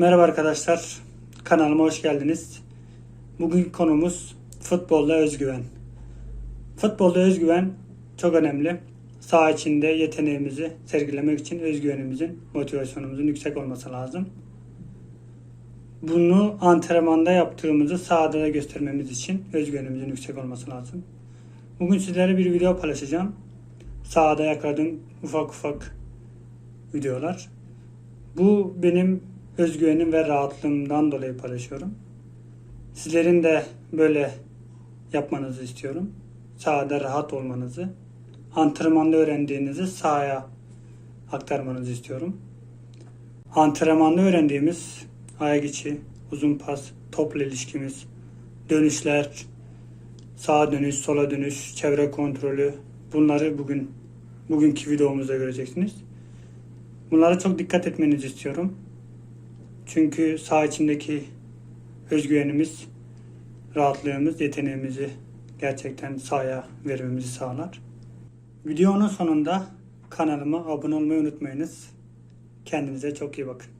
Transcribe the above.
Merhaba arkadaşlar. Kanalıma hoş geldiniz. Bugün konumuz futbolda özgüven. Futbolda özgüven çok önemli. Saha içinde yeteneğimizi sergilemek için özgüvenimizin, motivasyonumuzun yüksek olması lazım. Bunu antrenmanda yaptığımızı sahada da göstermemiz için özgüvenimizin yüksek olması lazım. Bugün sizlere bir video paylaşacağım. Sahada yakaladığım ufak ufak videolar. Bu benim özgüvenim ve rahatlığımdan dolayı paylaşıyorum. Sizlerin de böyle yapmanızı istiyorum. Sahada rahat olmanızı, antrenmanda öğrendiğinizi sahaya aktarmanızı istiyorum. Antrenmanda öğrendiğimiz ayak içi, uzun pas, topla ilişkimiz, dönüşler, sağa dönüş, sola dönüş, çevre kontrolü bunları bugün bugünkü videomuzda göreceksiniz. Bunlara çok dikkat etmenizi istiyorum. Çünkü saha içindeki özgüvenimiz, rahatlığımız, yeteneğimizi gerçekten sahaya vermemizi sağlar. Videonun sonunda kanalıma abone olmayı unutmayınız. Kendinize çok iyi bakın.